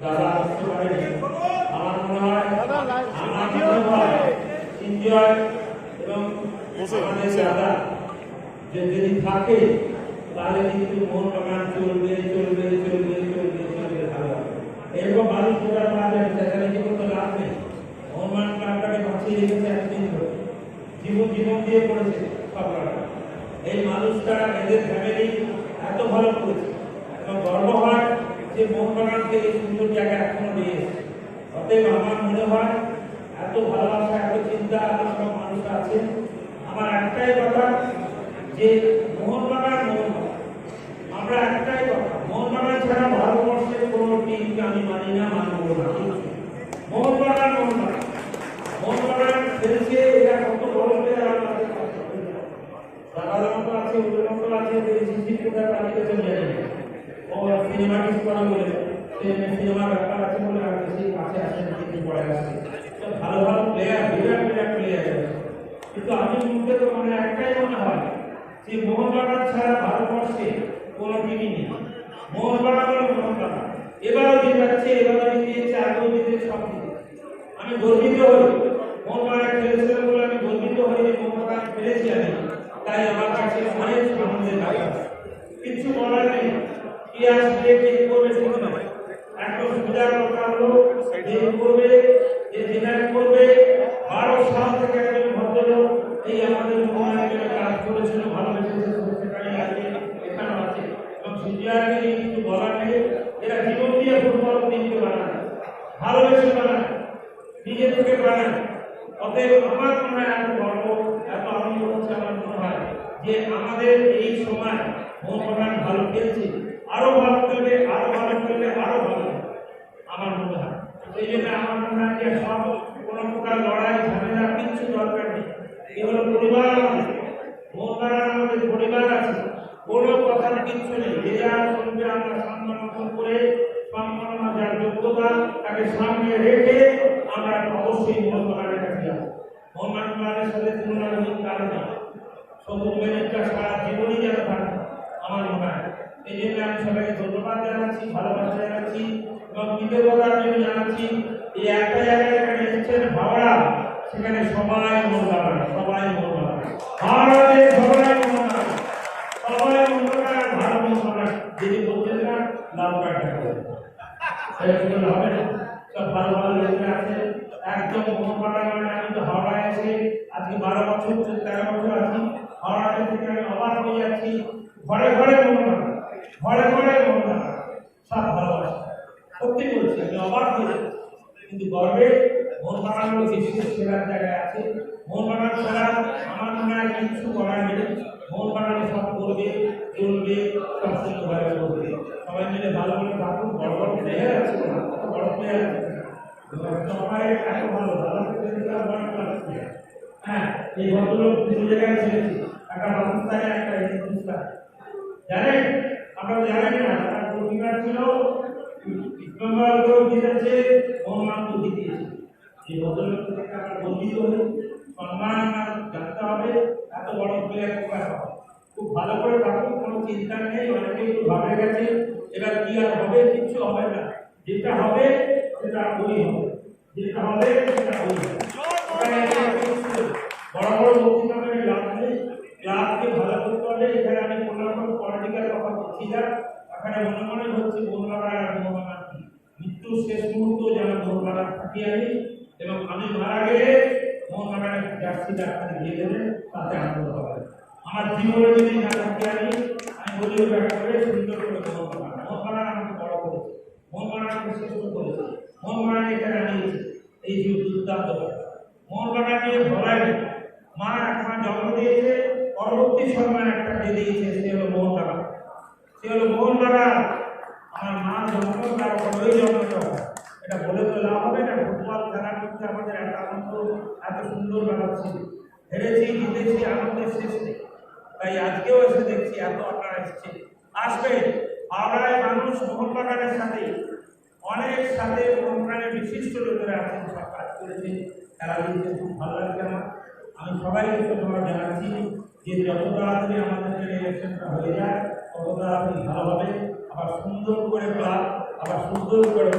দাদা আসতে পারেনি আমার মনে হয় আমার মনে হয় এনজয় এবং আমাদের দাদা যে যদি থাকে তাহলে কিন্তু মন বাগান চলবে চলবে চলবে চলবে চলবে ভালো এরকম মানুষ যারা পাওয়া যাবে চেঁচামেচি করতে লাভ নেই? হনুমান ক্লাবটাকে বাঁচিয়ে রেখেছে এতদিন ধরে। জীবন জীবন দিয়ে করেছে সবরা এই মানুষটা এদের ফ্যামিলি এত ভালো করেছে। এবং গর্ব হয় যে মোহনবাগানকে এই সুন্দর জায়গা এখনও এসেছে। অতএব আমার মনে হয় এত ভালোবাসা, এত চিন্তা, এত সব মানুষ আছে। আমার একটাই কথা যে মোহনবাগান মোহনবাগান আমরা একটাই কথা মোহনবাগান ছাড়া ভারতবর্ষের কোনো টিমকে আমি মানি না, মানব না। মোহনবাগান মোহনবাগান মোহনবাগান খেলছে, এরা কত বড় প্লেয়ার আমাদের মতো আছে মতো আছে এই শিশির কোথায় তালিকা চলে যাবে ও সিনেমা কিছু করা বলে সিনেমা ব্যাপার আছে বলে আর বেশি কাছে আসে না, কিন্তু পড়ে আসে। তো ভালো ভালো প্লেয়ার বিরাট বিরাট প্লেয়ার কিন্তু আমি মুখে তো মনে একটাই মনে হয়, যে মোহনবাগান ছাড়া ভারতবর্ষে কোনো টিমই নেই। মোহনবাগান হলো মোহনবাগান এবারও জিতাচ্ছে এবারও জিতিয়েছে আগেও জিতেছে সব জিতেছে আমি গর্বিত হই। মোহনবাগান খেলেছিল বলে আমি গর্বিত হই যে মোহনবাগান খেলেছি আমি। তাই আমার কাছে অনেক আনন্দের ব্যাপার কিছু বলার নেই কি আসবে কি করবে ঠিক না একদম সোজার কথা হলো যে করবে যে ডিনার করবে বারো সাল থেকে একজন ভদ্রলোক এই আমাদের মোহনবাগানের কাজ করেছিল ভালোবেসেছে সেখানে আজকে এখানে আছে এবং সিজিআরকে নিয়ে কিছু বলার নেই এরা জীবন দিয়ে ফুটবল টিমকে বানায় ভালোবেসে বানায়, নিজে থেকে বানায়। অতএব আমার মনে হয় আমি গর্ব, এত আনন্দ হচ্ছে আমার মনে হয় যে আমাদের এই সময় মোহনবাগান ভালো খেলছে, আরও ভালো খেলবে, আরও ভালো খেলবে, আরও ভালো আমার মনে হয়। সেই জন্য আমার মনে হয় যে সব কোনো প্রকার লড়াই ঝামেলা কিচ্ছু দরকার নেই এ হলো পরিবার আমাদের মোহনবাগান আমাদের পরিবার আছে কোনো কথার কিচ্ছু নেই যে যা চলবে আমরা সম্মান করে সম্মাননা যার যোগ্যতা তাকে সামনে রেখে আমরা অবশ্যই মোহনবাগানের কাছে যাব। মোহনবাগানের সাথে তুলনা নেই কারণ ম্যানেজটা সারা জীবনই যেন থাকে, আমার মনে হয়। এই জন্য আমি সবাইকে ধন্যবাদ জানাচ্ছি, ভালোবাসা জানাচ্ছি, এবং কৃতজ্ঞতা আমি জানাচ্ছি, এই একটা জায়গায় এসেছেন সেখানে সবাই মন সবাই লাগান হাওড়াতে সবাই লাগান সবাই ভালো লাগান যদি বলছেন না লাভ কাটা হবে? না ভালো ভালো লোকেরা আছে। একদম মোহনবাগান মানে আমি আজকে বারো বছর, তেরো বছর আছি। হাওড়াতে ঘরে ঘরে ঘরে ঘরে সব ভালোবাসা। সত্যি বলছি, আমি অবাক কিন্তু গর্বে মোহনবাগান হলো বিশ্বের সেরা জায়গায় আছে। মোহনবাগান ছাড়া আমার মনে হয় কিছু করার নেই। মোহনবাগানে সব সব করবে সবাই মিলে ভালো করে থাকুন বড় বড় প্লেয়ার আছে না? কত বড় প্লেয়ার আছে হ্যাঁ এই ভদ্রলোক দু জায়গায় একটা পাকিস্তানে একটা হিন্দুস্তান জানেন আপনারা না তার ছিল ইসলামাবাদকেও জিতেছে মোহাম্মদকে জিতিয়েছে এই ভদ্রলোক থেকে আমরা সম্মান আমার হবে এত বড় প্লেয়ার খুব ভালো করে থাকুন কোনো চিন্তা নেই অনেকে একটু ভাবে গেছে এবার কি আর হবে? কিচ্ছু হবে না। যেটা হবে সেটা ওই হবে যেটা হবে সেটা ওই হবে বড় বড় বক্তৃতা করে লাভ নেই। ক্লাবকে ভালো করতে হলে এখানে আমি কোনো রকম পলিটিক্যাল কথা বলছি না। এখানে মনে মনে হচ্ছে আর মোহনবাগান মৃত্যুর শেষ মুহূর্ত যেন মোহনবাগান থাকি আমি। এবং আমি মারা গেলে মোহনবাগানের জার্সি ডাক্তার দিয়ে দেবেন তাতে আনন্দ হবে। আমার জীবনে যদি না থাকি আমি আমি বলি ব্যাখ্যা করে সুন্দর করে মোহনবাগান মোহনবাগান আমাকে বড় করেছে। মোহনবাগান আমাকে শ্রেষ্ঠ করেছে। মোহনবাগান এখানে আনিয়েছে এই যে দুর্দান্ত নিয়ে ভরাই মা একটা জন্ম দিয়েছে, পরবর্তী সময় একটা দিয়ে দিয়েছে, সে হলো মোহনবাগান সে হলো মোহনবাগান আমার মা জন্ম তার ওই জন্মটা এটা বলে তো লাভ হবে না। ফুটবল খেলা করতে আমাদের এত আনন্দ, এত সুন্দর ব্যাপার ছিল। হেরেছি, জিতেছি, আনন্দের শেষ নেই। তাই আজকেও এসে দেখছি এত আপনারা এসছে আসবে হাওড়ায় মানুষ মোহনবাগানের সাথে অনেক সাথে অনুপ্রাণে বিশিষ্ট লোকেরা আছেন, সব কাজ করেছে তারা দিনকে খুব ভালো লাগছে আমার। আমি সবাইকে ধন্যবাদ জানাচ্ছি যে যত তাড়াতাড়ি আমাদের ইলেকশনটা হয়ে যায়, তত তাড়াতাড়ি ভালো হবে। আবার সুন্দর করে ক্লাব আবার সুন্দর করে